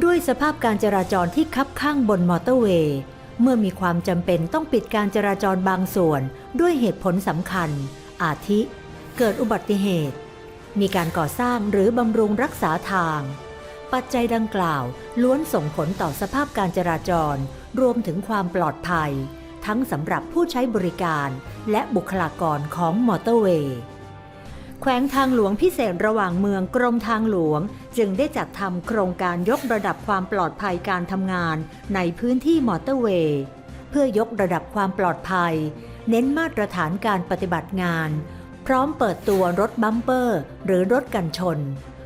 ด้วยสภาพการจราจรที่คับข้างบนมอเตอร์เวย์ เมื่อมีความจำเป็นต้องปิดการจราจรบางส่วน ด้วยเหตุผลสำคัญ อาทิ เกิดอุบัติเหตุ มีการก่อสร้างหรือบำรุงรักษาทาง ปัจจัยดังกล่าวล้วนส่งผลต่อสภาพการจราจร รวมถึงความปลอดภัย ทั้งสำหรับผู้ใช้บริการ และบุคลากรของมอเตอร์เวย์ แขวงทางหลวงพิเศษระหว่างเมืองกรมทางหลวง จึงได้จัดทำโครงการยกระดับความปลอดภัยการทำงาน ในพื้นที่มอเตอร์เวย์ เพื่อยกระดับความปลอดภัย เน้นมาตรฐานการปฏิบัติงาน พร้อมเปิดตัวรถบัมเปอร์ หรือรถกันชน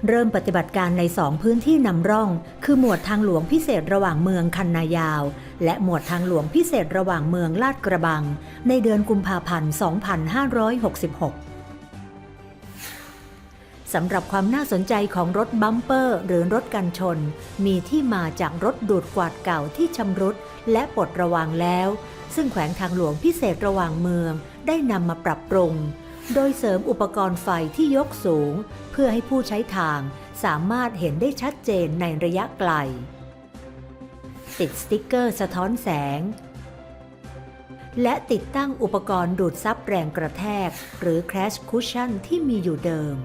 เริ่มปฏิบัติการใน2พื้นที่นำร่อง คือหมวดทางหลวงพิเศษระหว่างเมืองคันนายาว และหมวดทางหลวงพิเศษระหว่างเมืองลาดกระบัง ในเดือนกุมภาพันธ์ 2566 สำหรับความน่าสนใจของรถบัมเปอร์หรือรถกันชน มีที่มาจากรถดูดกวาดเก่าที่ชำรุดและปลดระวางแล้ว ซึ่งแขวงทางหลวงพิเศษระหว่างเมือง ได้นำมาปรับปรุง โดยเสริมอุปกรณ์ไฟที่ยกสูง เพื่อให้ผู้ใช้ทางสามารถเห็นได้ชัดเจนในระยะไกล ติดสติ๊กเกอร์สะท้อนแสง และติดตั้งอุปกรณ์ดูดซับแรงกระแทก หรือ crash cushion ที่มีอยู่เดิม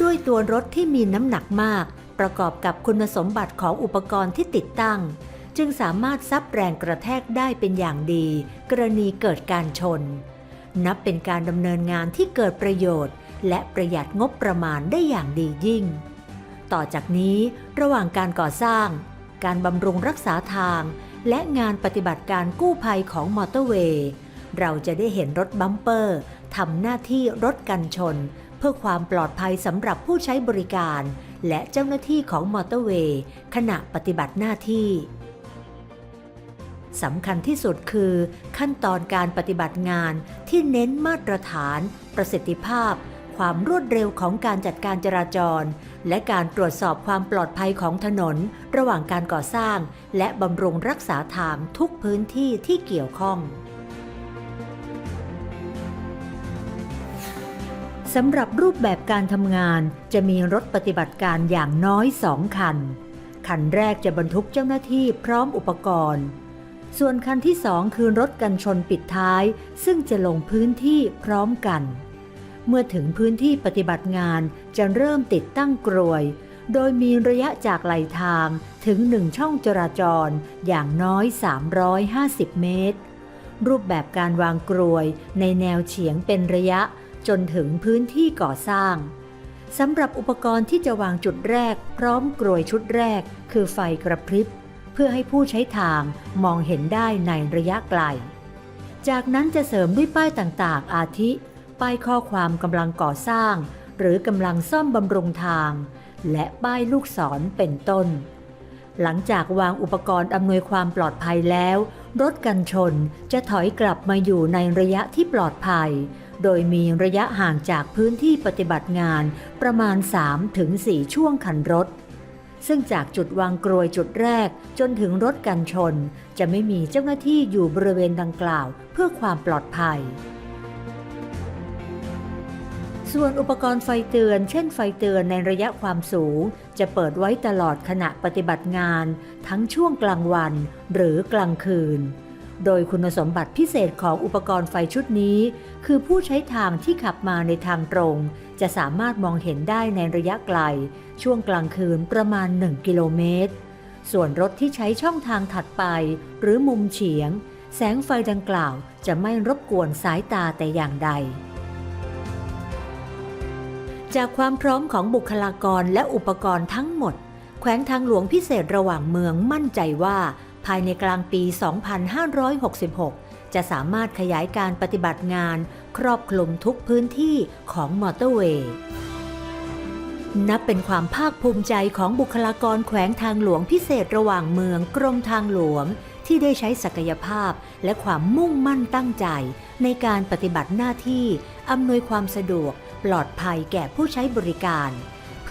ด้วยตัวรถที่มีน้ำหนักมาก ประกอบกับคุณสมบัติของอุปกรณ์ที่ติดตั้ง จึงสามารถซับแรงกระแทกได้เป็นอย่างดี กรณีเกิดการชน นับเป็นการดำเนินงานที่เกิดประโยชน์ และประหยัดงบประมาณได้อย่างดียิ่ง ต่อจากนี้ระหว่างการก่อสร้าง การบำรุงรักษาทาง และงานปฏิบัติการกู้ภัยของมอเตอร์เวย์เราจะได้เห็นรถบัมเปอร์ทำหน้าที่รถกันชน เพื่อความปลอดภัยสำหรับผู้ใช้บริการ และเจ้าหน้าที่ของมอเตอร์เวย์ขณะปฏิบัติหน้าที่สำคัญที่สุดคือขั้นตอนการปฏิบัติงานที่เน้นมาตรฐาน ประสิทธิภาพ ความรวดเร็วของการจัดการจราจร และการตรวจสอบความปลอดภัยของถนน ระหว่างการก่อสร้าง และบำรุงรักษาทางทุกพื้นที่ที่เกี่ยวข้อง สำหรับรูปแบบการทำงานจะมีรถปฏิบัติการอย่างน้อยสองคัน คันแรกจะบรรทุกเจ้าหน้าที่พร้อมอุปกรณ์ ส่วนคันที่สองคือรถกันชนปิดท้าย ซึ่งจะลงพื้นที่พร้อมกัน เมื่อถึงพื้นที่ปฏิบัติงานจะเริ่มติดตั้งกรวย โดยมีระยะจากไหลทางถึงหนึ่งช่องจราจรอย่างน้อย 350 เมตร รูปแบบการวางกรวยในแนวเฉียงเป็นระยะ จนถึงพื้นที่ก่อสร้างสำหรับอุปกรณ์ที่จะวางจุดแรก พร้อมกรวยชุดแรก คือไฟกระพริบ เพื่อให้ผู้ใช้ทางมองเห็นได้ในระยะไกล จากนั้นจะเสริมด้วยป้ายต่างๆ อาทิ ป้ายข้อความกำลังก่อสร้าง หรือกำลังซ่อมบำรุงทาง และป้ายลูกศรเป็นต้น หลังจากวางอุปกรณ์อำนวยความปลอดภัยแล้ว รถกันชนจะถอยกลับมาอยู่ในระยะที่ปลอดภัย โดยมีระยะห่างจากพื้นที่ปฏิบัติงานประมาณ 3-4 ช่วงคันรถ ซึ่งจากจุดวางกรวยจุดแรกจนถึงรถกันชน จะไม่มีเจ้าหน้าที่อยู่บริเวณดังกล่าว เพื่อความปลอดภัย ส่วนอุปกรณ์ไฟเตือน เช่นไฟเตือนในระยะความสูง จะเปิดไว้ตลอดขณะปฏิบัติงาน ทั้งช่วงกลางวันหรือกลางคืน โดยคุณสมบัติพิเศษของอุปกรณ์ไฟชุดนี้ คือผู้ใช้ทางที่ขับมาในทางตรง จะสามารถมองเห็นได้ในระยะไกล ช่วงกลางคืนประมาณ 1 กิโลเมตร ส่วนรถที่ใช้ช่องทางถัดไป หรือมุมเฉียง แสงไฟดังกล่าวจะไม่รบกวนสายตาแต่อย่างใด จากความพร้อมของบุคลากรและอุปกรณ์ทั้งหมด แขวงทางหลวงพิเศษระหว่างเมืองมั่นใจว่าายในกลางปี 2566 จะสามารถขยายการปฏิบัติงาน ครอบคลุมทุกพื้นที่ของมอเตอร์เวย์ นับเป็นความภาคภูมิใจของบุคลากรแขวงทางหลวงพิเศษระหว่างเมืองกรมทางหลวง ที่ได้ใช้ศักยภาพและความมุ่งมั่นตั้งใจ ในการปฏิบัติหน้าที่อำนวยความสะดวก ปลอดภัยแก่ผู้ใช้บริการ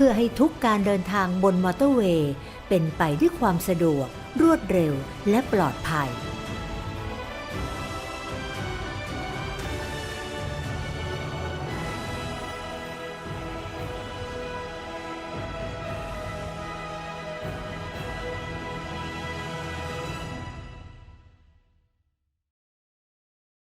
พื่อให้ทุกการเดินทางบนมอเตอร์เวย์เป็นไปด้วยความสะดวก รวดเร็วและปลอดภัย